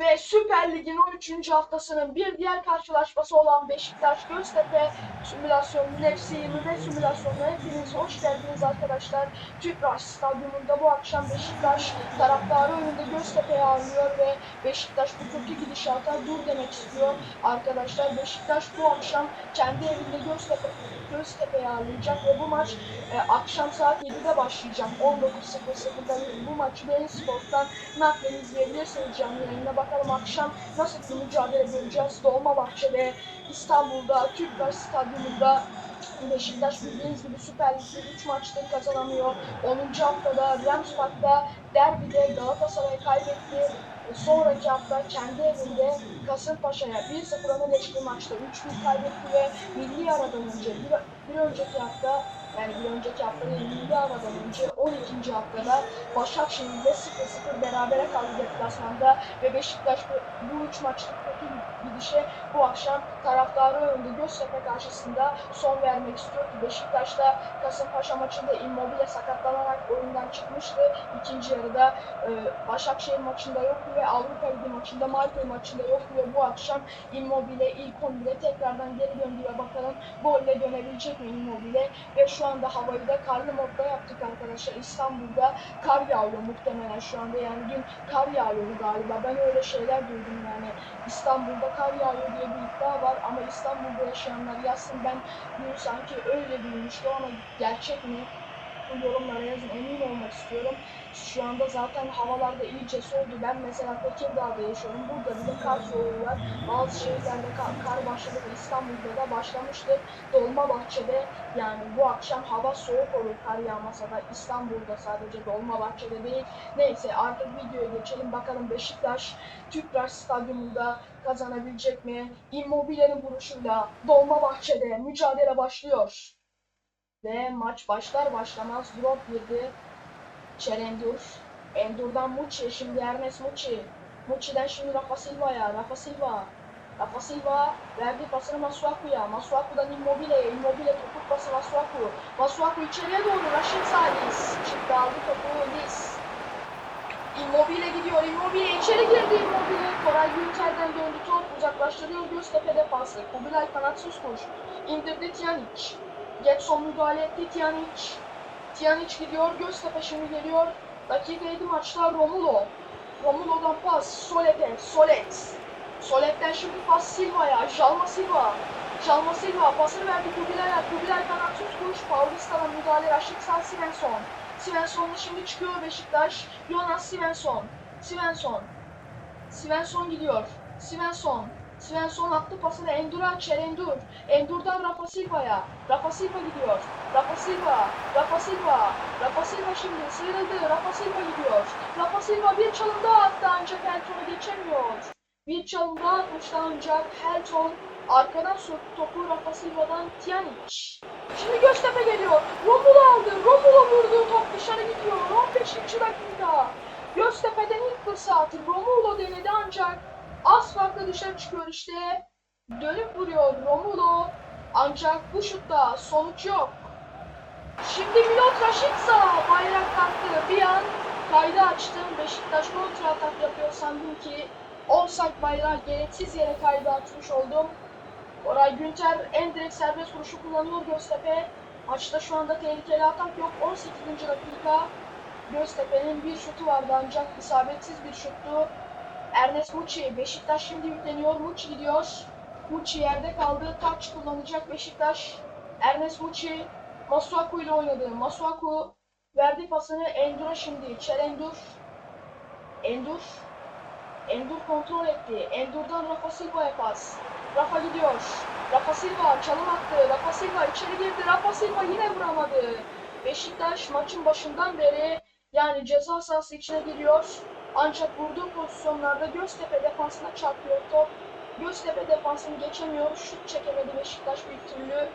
Ve Süper Lig'in 13. haftasının bir diğer karşılaşması olan Beşiktaş Göztepe simülasyonunun FC 25 simülasyonuna hepiniz hoş geldiniz arkadaşlar. Tüpraş Stadyumunda bu akşam Beşiktaş taraftarı önünde Göztepe'yi ağırlıyor ve Beşiktaş bu kötü gidişata dur demek istiyor. Arkadaşlar Beşiktaş bu akşam kendi evinde Göztepe Göztepe'yi ağırlayacak ve bu maç e, akşam saat 7'de başlayacak. 19.00'da bu maçı Beyin Sport'tan naklen izleyebilirsiniz canlı yayına. Bakalım akşam nasıl bir mücadele göreceğiz. Dolmabahçe'de, İstanbul'da, Türkbaş Stadyumunda Beşiktaş bildiğiniz gibi Süper Lig'de 3 maçtır kazanamıyor. 10. haftada Rams Park'ta derbide Galatasaray kaybetti. Sonraki hafta kendi evinde Kasımpaşa'ya 1-0 öne geçtiği maçta 3-1 kaybetti ve milli aradan önce bir, bir önceki hafta yani bir önceki hafta değil, milli aradan önce 12. haftada Başakşehir'de 0-0 berabere kaldı deplasmanda ve Beşiktaş bu, bu üç maçlık kötü gidişe bu akşam taraftarı önünde Göztepe karşısında son vermek istiyor ki Beşiktaş'ta Kasımpaşa maçında Immobile sakatlanarak oyundan çıkmıştı. İkinci yarıda e, Başakşehir maçında yoktu ve Avrupa Ligi maçında Malta maçında yoktu ve bu akşam Immobile ilk 11'e tekrardan geri döndü ve bakalım golle dönebilecek mi Immobile ve şu anda havayı da karlı modda yaptık arkadaşlar. İstanbul'da kar yağıyor muhtemelen şu anda yani dün kar yağıyordu galiba. Ben öyle şeyler duydum yani. İstanbul'da kar yağıyor diye bir iddia var ama İstanbul'da yaşayanlar yazsın ben dün sanki öyle duymuştum ama gerçek mi? Bu yorumlara yazın emin olmak istiyorum. Şu anda zaten havalarda iyice soğudu. Ben mesela Tekirdağ'da yaşıyorum. Burada bile kar soğuğu var. Bazı şehirlerde kar, kar başladı. İstanbul'da da başlamıştı. Dolmabahçe'de yani bu akşam hava soğuk olur kar yağmasa da İstanbul'da sadece Dolmabahçe'de değil. Neyse artık videoya geçelim. Bakalım Beşiktaş Tüpraş Stadyumunda kazanabilecek mi? Immobile'nin vuruşuyla Dolmabahçe'de mücadele başlıyor. Ve maç başlar başlamaz drop girdi. Çerendur. Endur'dan Muçi. Şimdi Ernest Muçi. Muçi'den şimdi Rafa Silva'ya. Rafa Silva. Rafa Silva verdi pasını Masuaku'ya. Masuaku'dan Immobile'ye. Immobile topuk pası Masuaku. Masuaku içeriye doğru. Rashid Salis. Çıktı aldı topu Lis. Immobile gidiyor. Immobile içeri girdi Immobile. Koray Gülter'den döndü top. Uzaklaştırıyor Göztepe defansı. Kubilay kanatsız koş. İndirdi Tiyanic. Getson müdahale etti Tiyanic. Tiyanic gidiyor. Göztepe şimdi geliyor. Dakika 7 maçta Romulo. Romulo'dan pas. Solet'e. Solet. Solet'ten şimdi pas Silva'ya. Jalma Silva. Jalma Silva pasını verdi Kubilay'a. Kubilay kanatsız koş. Paulista'dan müdahale. Raşit Sal Svensson. Svensson'la şimdi çıkıyor Beşiktaş. Jonas Svensson. Svensson. Svensson gidiyor. Svensson. Svensson attı pasını Endur'a Çerendur. Endur'dan Rafa Silva'ya. Rafa Silva gidiyor. Rafa Silva. Rafa Silva. Rafa Silva şimdi sıyrıldı. Rafa Silva gidiyor. Rafa Silva bir çalım daha attı ancak Helton'u geçemiyor. Bir çalım daha atmıştı ancak Helton arkadan soktu topu Rafa Silva'dan Tiyanic. Şimdi Göztepe geliyor. Romulo aldı. Romulo vurdu. Top dışarı gidiyor. 15. dakika. Göztepe'den ilk fırsatı Romulo denedi ancak az farklı dışarı çıkıyor işte. Dönüp vuruyor Romulo. Ancak bu şutta sonuç yok. Şimdi Milot Rashica bayrak taktı. Bir an kaydı açtım. Beşiktaş kontra atak yapıyor sandım ki offside bayrağı gereksiz yere kaydı açmış oldum. Oray Günter en direkt serbest vuruşu kullanıyor Göztepe. Maçta şu anda tehlikeli atak yok. 18. dakika. Göztepe'nin bir şutu vardı ancak isabetsiz bir şuttu. Ernest Muçi. Beşiktaş şimdi yükleniyor. Muçi gidiyor. Muçi yerde kaldı. Taç kullanacak Beşiktaş. Ernest Muçi Masuaku ile oynadı. Masuaku verdi pasını Endur'a şimdi. Çelendur. Endur. Endur kontrol etti. Endur'dan Rafa Silva'ya pas. Rafa gidiyor. Rafa Silva çalım attı. Rafa Silva içeri girdi. Rafa Silva yine vuramadı. Beşiktaş maçın başından beri yani ceza sahası içine giriyor. Ancak vurduğu pozisyonlarda Göztepe defansına çarpıyor top. Göztepe defansını geçemiyor. Şut çekemedi Beşiktaş bir türlü.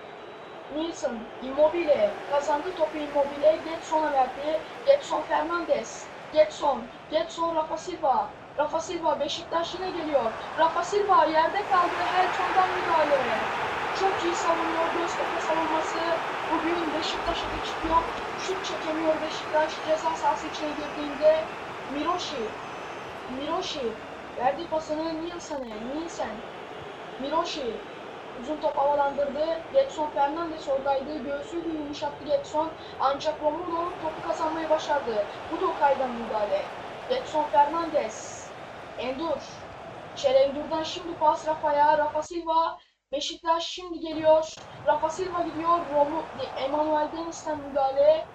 Nilsson, Immobile kazandı topu Immobile. Getson'a verdi. Getson Fernandez. Getson, Getson Rafa Silva. Rafa Silva Beşiktaş yine geliyor. Rafa Silva yerde kaldı. Helton'dan müdahale. Çok iyi savunuyor Göztepe savunması. Bugün Beşiktaş'a geçit yok. Şut çekemiyor Beşiktaş. Ceza sahası içine girdiğinde Miroshi. Miroshi. Verdi pasını Nielsen'e. Nielsen. Miroshi. Uzun top havalandırdı. Getson Fernandes oradaydı. Göğsüyle yumuşattı Getson. Ancak Romulo topu kazanmayı başardı. Bu da Okay'dan müdahale. Getson Fernandes. Endur. Şerendur'dan şimdi pas Rafa'ya. Rafa Silva. Beşiktaş şimdi geliyor. Rafa Silva gidiyor. Romu, Emmanuel Deniz'den müdahale.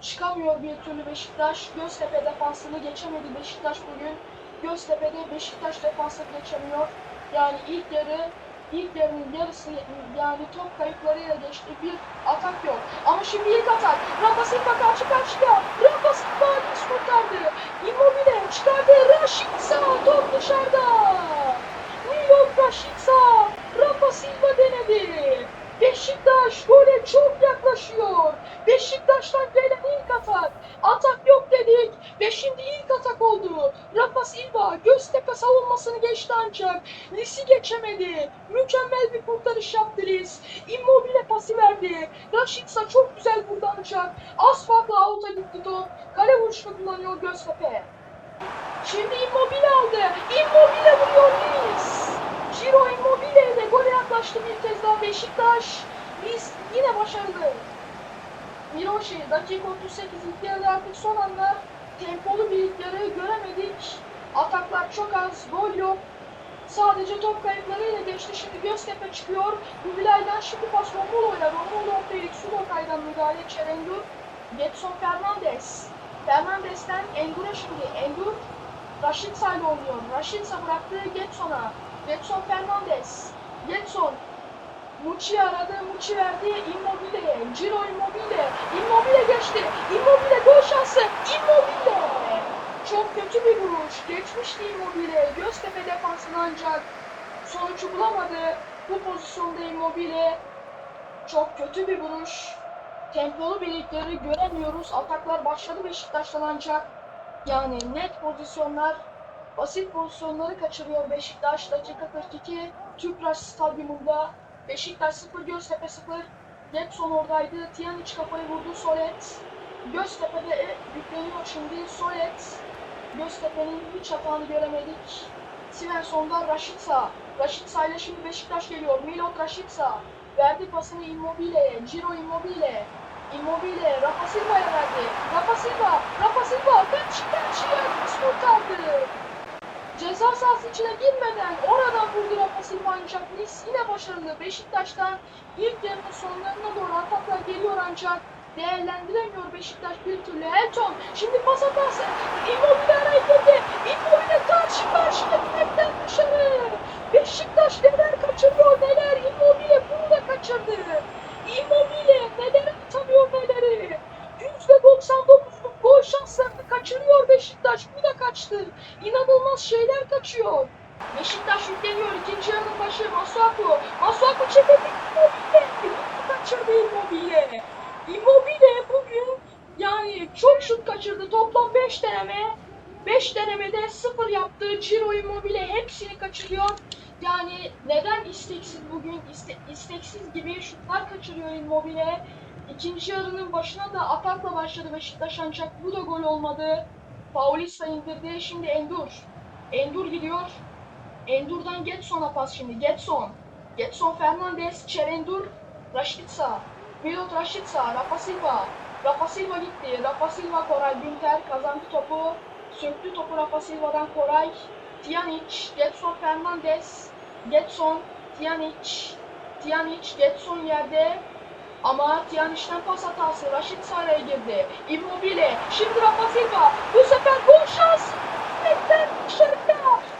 Çıkamıyor bir türlü Beşiktaş. Göztepe defansını geçemedi Beşiktaş bugün. Göztepe'de Beşiktaş defansını geçemiyor. Yani ilk yarı ilk yarının yarısı yani top kayıplarıyla geçti. Bir atak yok. Ama şimdi ilk atak. Rafa Silva karşı karşıya. Rafa Silva kurtardı. Immobile çıkardı. Rashica top dışarıda. Milot Rashica. Rafa Silva denedi. Beşiktaş gole çok yaklaşıyor. Beşiktaş'tan gelen ilk atak. Atak yok dedik ve şimdi ilk atak oldu. Rafa Silva Göztepe savunmasını geçti ancak Lis'i geçemedi. Mükemmel bir kurtarış yaptı Lis. Immobile pası verdi. Rashica çok güzel vurdu ancak az farkla out'a gitti top. Kale vuruşunu kullanıyor Göztepe. Şimdi Immobile aldı. Immobile vuruyor Lis. Ciro Immobile ile gole yaklaştı bir kez daha Beşiktaş. Lis yine başarılı. Miroshi dakika 38 ilk yarıda artık son anda tempolu bir göremedik. Ataklar çok az, gol yok. Sadece top kayıplarıyla geçti. Şimdi Göztepe çıkıyor. Kubilay'dan şimdi pas Romulo'yla. Romulo Operik Sulokay'dan müdahale Çerendur. Getson Fernandes. Fernandes'ten Endur'a şimdi. Endur Rashica ile oynuyor. Rashica bıraktı Getson'a. Getson Fernandes. Getson Muçi aradı, Muçi verdi, Immobile, Ciro Immobile, Immobile geçti, Immobile gol şansı, Immobile! Çok kötü bir vuruş, geçmişti Immobile, Göztepe defansını ancak sonucu bulamadı. Bu pozisyonda Immobile çok kötü bir vuruş. Tempolu birlikleri göremiyoruz, ataklar başladı Beşiktaş'tan ancak yani net pozisyonlar, basit pozisyonları kaçırıyor Beşiktaş. Dakika 42, Tüpraş Stadyumunda Beşiktaş 0, Göztepe 0. Getson oradaydı. Tiyaniç kafayı vurdu. Solet. Göztepe'de e, yükleniyor şimdi. Solet. Göztepe'nin hiç hatanı göremedik. Svensson'da Rashica. Rashica ile şimdi Beşiktaş geliyor. Milot Rashica. Verdi pasını Immobile'ye. Ciro Immobile. Immobile Rafa Silva'ya verdi. Rafa Silva. Rafa Silva. Kaç karşıya kurtardı. Ceza sahası içine girmeden oradan vurdu Rafa Silva ancak Nis yine başarılı. Beşiktaş'tan ilk yarının sonlarına doğru ataklar geliyor ancak değerlendiremiyor Beşiktaş bir türlü. Elton şimdi pas hatası. Immobile girdi. Immobile karşı karşıya direkten dışarı. Beşiktaş neler kaçırıyor neler. Immobile bunu da kaçırdı. Immobile neler atamıyor neleri. %99'luk gol şanslarını kaçırıyor Beşiktaş. Bu da kaçtı. İnanılmaz şeyler kaçıyor. Beşiktaş yükleniyor. İkinci yarının başı Masuaku. Masuaku çekildi. Immobile. Kaçırdı Immobile. Immobile bugün yani çok şut kaçırdı. Toplam 5 deneme. 5 denemede 0 yaptı. Ciro Immobile hepsini kaçırıyor. Yani neden isteksiz bugün iste, isteksiz gibi şutlar kaçırıyor Immobile. İkinci yarının başına da atakla başladı Beşiktaş ancak bu da gol olmadı. Paulista indirdi. Şimdi Endur. Endur gidiyor. Endur'dan Getson'a pas şimdi. Getson. Getson Fernandes, Çerendur, Rashica. Milot Rashica, Rafa Silva. Rafa Silva gitti. Rafa Silva, Koray Günter kazandı topu. Söktü topu Rafa Silva'dan Koray. Tiyanic, Getson Fernandes. Getson, Tiyanic. Tiyanic, Getson yerde. Ama Tiyanic'ten pas hatası. Raşit Saray'a girdi. Immobile. Şimdi Rafa Silva. Bu sefer gol şansı. Direkten dışarıda.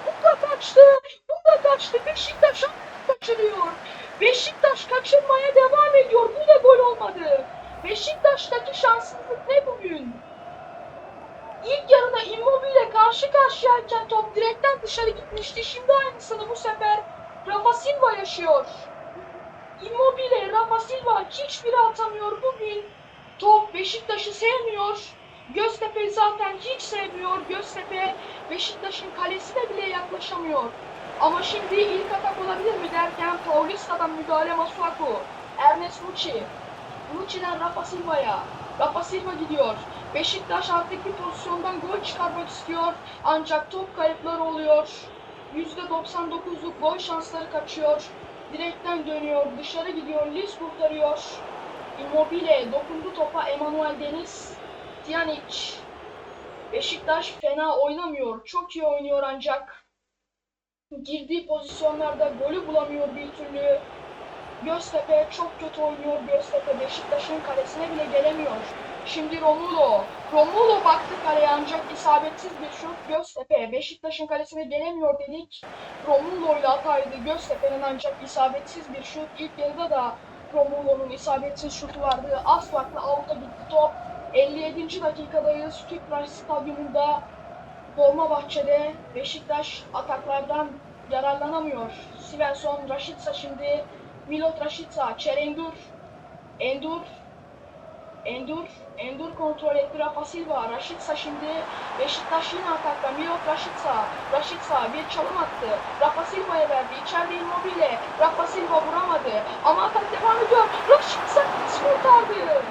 Bu da kaçtı. Bu da kaçtı. Beşiktaş kaçırıyor. Beşiktaş kaçırmaya devam ediyor. Bu da gol olmadı. Beşiktaş'taki şanssızlık ne bugün? İlk yarıda Immobile karşı karşıyayken top direkten dışarı gitmişti. Şimdi aynısını bu sefer Rafa Silva yaşıyor. Immobile, Rafa Silva hiçbiri atamıyor bugün. Top Beşiktaş'ı sevmiyor. Göztepe zaten hiç sevmiyor. Göztepe Beşiktaş'ın kalesine bile yaklaşamıyor. Ama şimdi ilk atak olabilir mi derken Paulista'dan müdahale Masuaku. Ernest Muçi. Muçi'den Rafa Silva'ya. Rafa Silva gidiyor. Beşiktaş artık bir pozisyondan gol çıkarmak istiyor. Ancak top kayıpları oluyor. %99'luk gol şansları kaçıyor. Direkten dönüyor, dışarı gidiyor, Lis kurtarıyor. Immobile dokundu topa Emanuel Deniz. Tiyanic. Beşiktaş fena oynamıyor. Çok iyi oynuyor ancak girdiği pozisyonlarda golü bulamıyor bir türlü. Göztepe çok kötü oynuyor. Göztepe Beşiktaş'ın kalesine bile gelemiyor. Şimdi Romulo. Romulo baktı kaleye ancak isabetsiz bir şut. Göztepe Beşiktaş'ın kalesine gelemiyor dedik. Romulo ile hataydı. Göztepe'nin ancak isabetsiz bir şut. İlk yarıda da Romulo'nun isabetsiz şutu vardı. Az farklı avuta gitti top. 57. dakikadayız. Tüpraş Stadyumunda Dolmabahçe'de Beşiktaş ataklardan yararlanamıyor. Svensson, Rashica şimdi Milot Rashica, Çerendur, Endur, Endur, Endur kontrol etti Rafa Silva, Rashica şimdi Beşiktaş yine atakta, Milot Rashica, Rashica bir çalım attı, Rafa Silva'ya verdi, içeride Immobile, Rafa Silva vuramadı ama atak devam ediyor, Rashica kurtardı.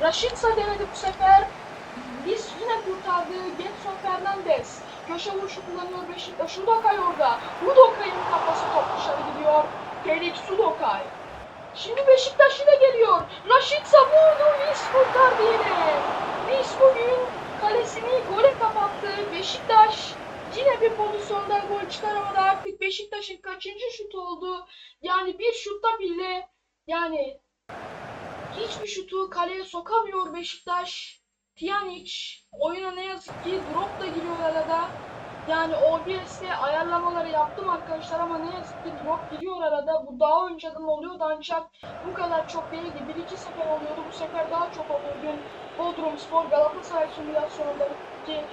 Rashica denedi bu sefer, biz yine kurtardı. Getson Fernandez. Köşe vuruşu kullanıyor Beşiktaş. Udokay orada. Udokay'ın kafası top dışarı gidiyor. Felix Udokay. Şimdi Beşiktaş yine geliyor. Rashica vurdu. Nis kurtardı yine. Nis bugün kalesini gole kapattı. Beşiktaş yine bir pozisyondan gol çıkaramadı. Artık Beşiktaş'ın kaçıncı şut oldu? Yani bir şutta bile yani hiçbir şutu kaleye sokamıyor Beşiktaş. Pjanic oyuna ne yazık ki drop da giriyor arada. Yani OBS'te ayarlamaları yaptım arkadaşlar ama ne yazık ki drop giriyor arada. Bu daha önceden oluyordu ancak bu kadar çok değildi. Bir iki sefer oluyordu. Bu sefer daha çok oluyor. Dün Bodrum Spor Galatasaray simülasyonundaki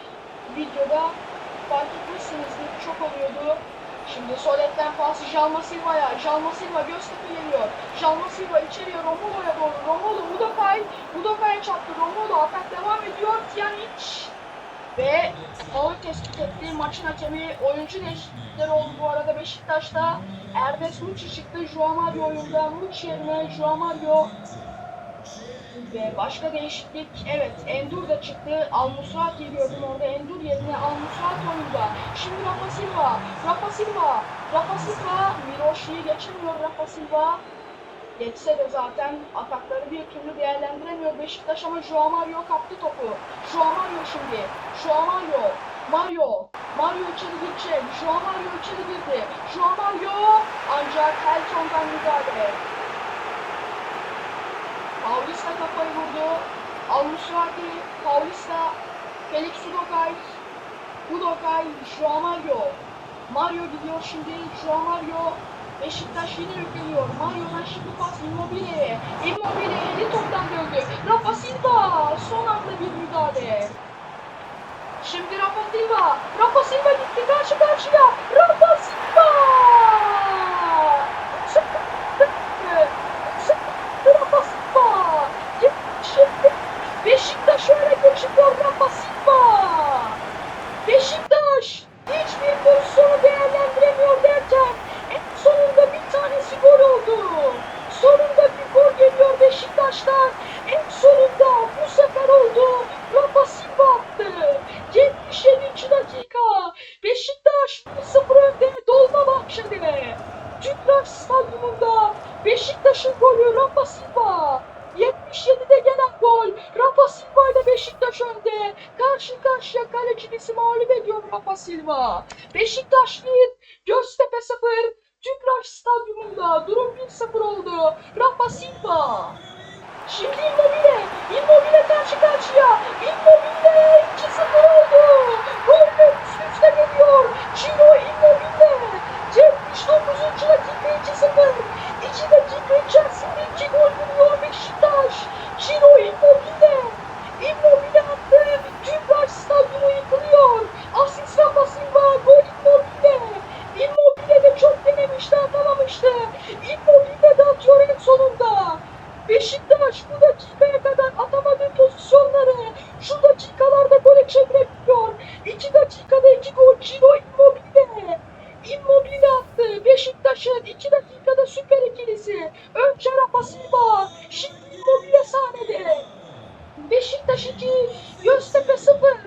videoda fark etmişsinizdir. Çok oluyordu. Şimdi Solet'ten pası Jalma Silva'ya. Jalma Silva Göztepe geliyor. Jalma Silva içeriye Romulo'ya doğru. Romulo Udokay. Udokay'a çarptı. Romulo atak devam ediyor. Tiyanic. Ve faul tespit etti. Maçın hakemi oyuncu değişiklikleri oldu bu arada Beşiktaş'ta. Erdes Muçi çıktı. Joao Mario oyunda. Muçi yerine Joao Mario ve başka değişiklik, evet Endur da çıktı. Al Musrati gördüm orada. Endur yerine Al Musrati oyunda. Şimdi Rafa Silva, Rafa Silva, Rafa Silva, Miroşi'yi geçemiyor Rafa Silva. Geçse de zaten atakları bir türlü değerlendiremiyor Beşiktaş ama Joao Mario kaptı topu. Joao Mario şimdi. Joao Mario. Mario. Mario içeri girecek. Joao Mario içeri girdi. Joao Mario ancak Helton'dan müdahale. Paulista kafayı vurdu. Al-Musrati, Paulista, Felix Udokay, Udokay, Joao Mario. Mario gidiyor şimdi, Joao Mario. Beşiktaş yine yükleniyor. Mario'dan şimdi pas Immobile'ye. Immobile eli toptan döndü. Rafa Silva son anda bir müdahale. Şimdi Rafa Silva. Rafa Silva gitti karşı karşıya. Rafa Silva! Rafa Silva! Şimdi Beşiktaş öyle geçiyor Rafa Silva! Beşiktaş hiçbir pozisyonu değerlendiremiyor derken en sonunda bir tanesi gol oldu. Sonunda bir gol geliyor Beşiktaş'tan. En sonunda bu sefer oldu. Rafa Silva attı. 77. dakika. Beşiktaş 1-0 önde Dolmabahçe'de. Tüpraş Stadyumunda Beşiktaş'ın golü Rafa Silva. 77'de gelen gol. Rafa Silva ile Beşiktaş önde. Karşı karşıya kalecisi mağlup ediyor Rafa Silva. Beşiktaş 1, Göztepe 0. Tüpraş Stadyumunda durum 1-0 oldu. Rafa Silva. Şimdi Immobile. Immobile karşı karşıya. Immobile 2-0 oldu. Gol üst üste geliyor. Ciro Immobile. 79. dakika 2-0. 2 dakika içerisinde 2 gol buluyor Beşiktaş. Ciro Immobile. Immobile attı. Tüpraş stadyumu yıkılıyor. Asist Rafa Silva. Gol Immobile. Immobile de çok denemişti atamamıştı. Immobile de atıyor en sonunda. Beşiktaş bu dakikaya kadar atamadığı pozisyonları şu dakikalarda gole çevirebiliyor. 2 dakikada 2 gol Ciro Immobile. Immobile attı. Beşiktaş'ın 2 dakikada süper ikilisi. Önce Rafa Silva. Şimdi Immobile sahnede. Beşiktaş 2, Göztepe 0.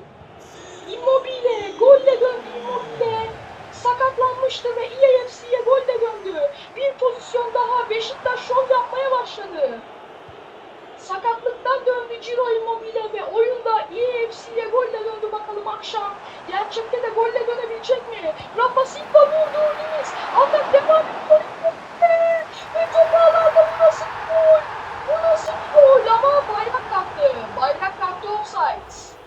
Immobile, golle döndü Immobile. Sakatlandı atmıştı ve EAFC'ye gol de döndü. Bir pozisyon daha Beşiktaş şov yapmaya başladı. Sakatlıktan döndü Ciro Immobile ve oyunda EAFC'ye golle döndü bakalım akşam. Gerçekte de golle dönebilecek mi? Rafa Silva vurdu Deniz. Atak devam. Immobile. Ve top ağlarda bu nasıl bir gol? Bu nasıl bir gol? Ama bayrak kalktı. Bayrak kalktı offside.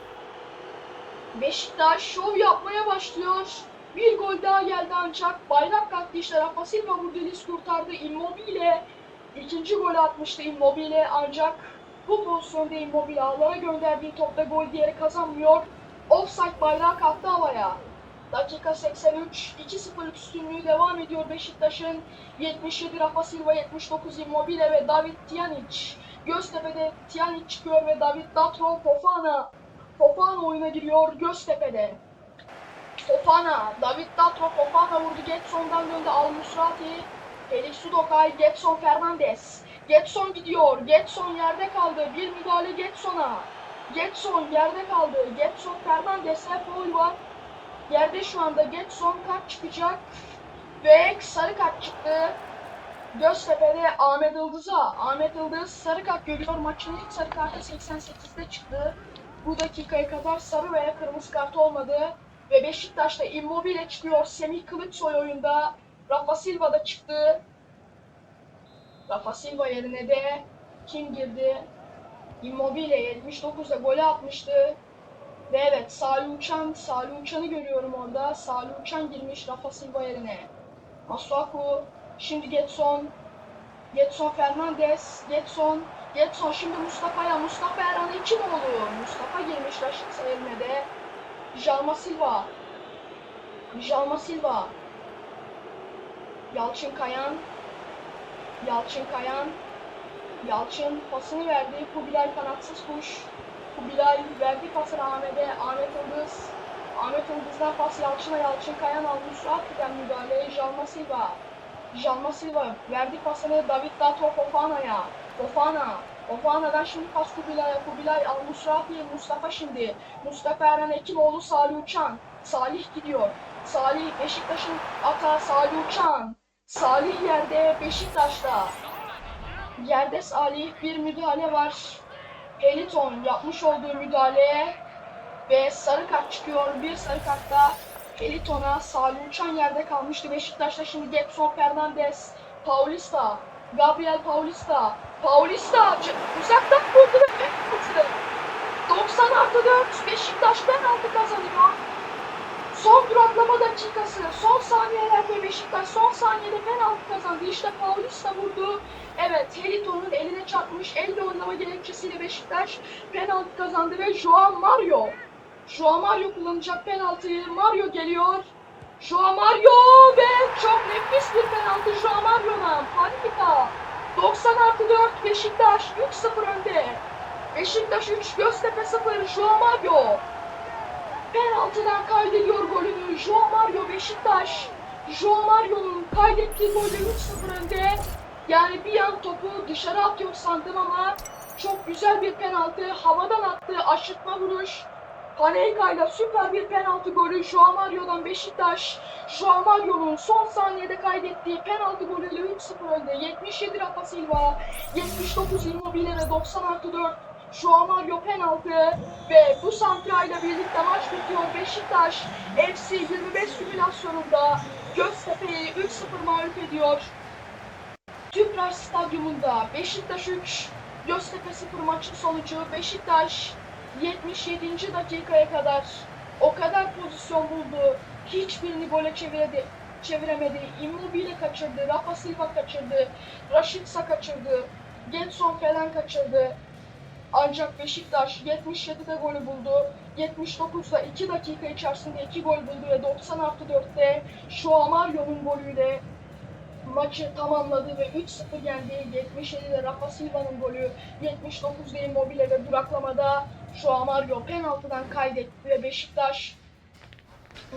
Beşiktaş şov yapmaya başlıyor. Bir gol daha geldi ancak bayrak kalktı işte Rafa Silva vurdu Deniz kurtardı Immobile. İkinci golü atmıştı Immobile ancak bu pozisyonda Immobile ağlara gönderdiği topta gol diyerek kazanmıyor. Offside bayrağı kalktı havaya. Dakika 83, 2-0 üstünlüğü devam ediyor Beşiktaş'ın. 77 Rafa Silva, 79 Immobile ve David Tijanic. Göztepe'de Tijanic çıkıyor ve David Datro Fofana. Fofana oyuna giriyor Göztepe'de. Fofana, David Datro Fofana vurdu. Getson'dan döndü Al Musrati. Felix Sudokay, Getson Fernandez. Getson gidiyor. Getson yerde kaldı. Bir müdahale Getson'a. Getson yerde kaldı. Getson Fernandez'e foul var. Yerde şu anda Getson kart çıkacak. Ve sarı kart çıktı. Göztepe'de Ahmet Yıldız'a. Ahmet Yıldız sarı kart görüyor. Maçın ilk sarı kartı 88'de çıktı. Bu dakikaya kadar sarı veya kırmızı kart olmadı. Ve Beşiktaş'ta Immobile çıkıyor. Semih Kılıçsoy oyunda. Rafa Silva da çıktı. Rafa Silva yerine de kim girdi? Immobile 79'da golü atmıştı. Ve evet Salih Uçan, Salih Uçan'ı görüyorum orada. Salih Uçan girmiş Rafa Silva yerine. Masuaku, şimdi Getson, Getson Fernandez, Getson, Getson şimdi Mustafa'ya, Mustafa Erhan Hekimoğlu. Mustafa girmiş Raşit yerine de. Jalma Silva, Jalma Silva, Yalçın Kayan, Yalçın Kayan, Yalçın pasını verdi. Kubilay kanatsız kuş. Kubilay verdi pasını Ahmet'e. Ahmet Yıldız. Ahmet Yıldız'dan pas Yalçın'a. Yalçın Kayan almış. Hakikaten müdahale. Jalma Silva. Jalma Silva verdi pasını David Dato Fofana'ya. Fofana. Fofana'dan şimdi pas Kubilay'a. Kubilay al Musrafi'ye. Mustafa şimdi. Mustafa Eren Ekimoğlu Salih Uçan. Salih gidiyor. Salih Beşiktaş'ın ata Salih Uçan. Salih yerde Beşiktaş'ta. Yerde Salih bir müdahale var. Eliton yapmış olduğu müdahale ve sarı kart çıkıyor. Bir sarı kartta Eliton'a Salih Uçan yerde kalmıştı. Beşiktaş'ta şimdi Getson Fernandez, Paulista, Gabriel Paulista, Paulista uzaktan vurdu ve penaltı. 90 artı 4 Beşiktaş penaltı kazanıyor. Son duraklama dakikası, son saniyelerde Beşiktaş son saniyede penaltı kazandı. İşte Paulista vurdu. Evet, Heliton'un eline çarpmış. Elle oynama gerekçesiyle Beşiktaş penaltı kazandı ve Joao Mario. Joao Mario kullanacak penaltıyı. Mario geliyor. Joao Mario ve çok nefis bir penaltı Joao Mario'dan. Panika. 90 artı 4 Beşiktaş 3-0 önde. Beşiktaş 3, Göztepe 0, Joao Mario. Penaltıdan kaydediyor golünü. Joao Mario Beşiktaş. Joao Mario'nun kaydettiği golü 3-0 önde. Yani bir an topu dışarı atıyor sandım ama çok güzel bir penaltı. Havadan attığı aşırtma vuruş. Panenka süper bir penaltı golü Joao Mario'dan Beşiktaş. Joao Mario'nun son saniyede kaydettiği penaltı golüyle 3-0 önde. 77 Rafa Silva, 79 Immobile ve 90 artı 4 Joao Mario penaltı ve bu santrayla birlikte maç bitiyor. Beşiktaş FC 25 simülasyonunda Göztepe'yi 3-0 mağlup ediyor. Tüpraş Stadyumunda Beşiktaş 3, Göztepe 0 maçın sonucu Beşiktaş 77. dakikaya kadar o kadar pozisyon buldu. Hiçbirini gole çeviredi, çeviremedi. Immobile kaçırdı, Rafa Silva kaçırdı, Rashica kaçırdı, Getson falan kaçırdı. Ancak Beşiktaş 77'de golü buldu. 79'da 2 dakika içerisinde 2 gol buldu ve 90 artı 4'te Joao Mario'nun golüyle maçı tamamladı ve 3-0 yendi. 77'de Rafa Silva'nın golü, 79'da Immobile ve duraklamada Joao Mario penaltıdan kaydetti ve Beşiktaş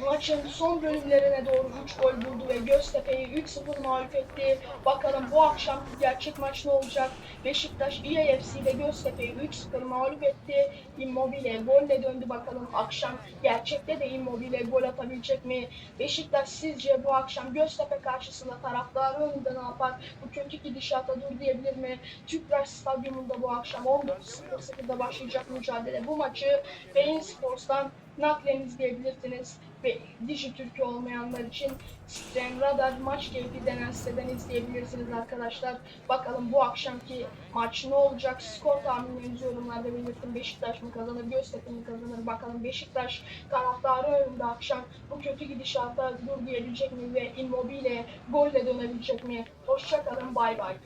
Maçın son bölümlerine doğru 3 gol buldu ve Göztepe'yi 3-0 mağlup etti. Bakalım bu akşam gerçek maç ne olacak? Beşiktaş ile Göztepe'yi 3-0 mağlup etti. Immobile golle döndü bakalım akşam gerçekte de Immobile gol atabilecek mi? Beşiktaş sizce bu akşam Göztepe karşısında taraftarı önünde ne yapar? Bu kötü gidişata dur diyebilir mi? Tüpraş Stadyumunda bu akşam 19.00'da başlayacak mücadele. Bu maçı Beyin Sports'tan naklen izleyebilirsiniz. Ve Dişi Türkiye olmayanlar için Stream Radar maç keyfi denen siteden izleyebilirsiniz arkadaşlar. Bakalım bu akşamki maç ne olacak? Skor tahminlerinizi yorumlarda belirtin. Beşiktaş mı kazanır, Göztepe mi kazanır? Bakalım Beşiktaş taraftarı önünde akşam bu kötü gidişata dur diyebilecek mi ve Immobile golle dönebilecek mi? Hoşçakalın, bay bay.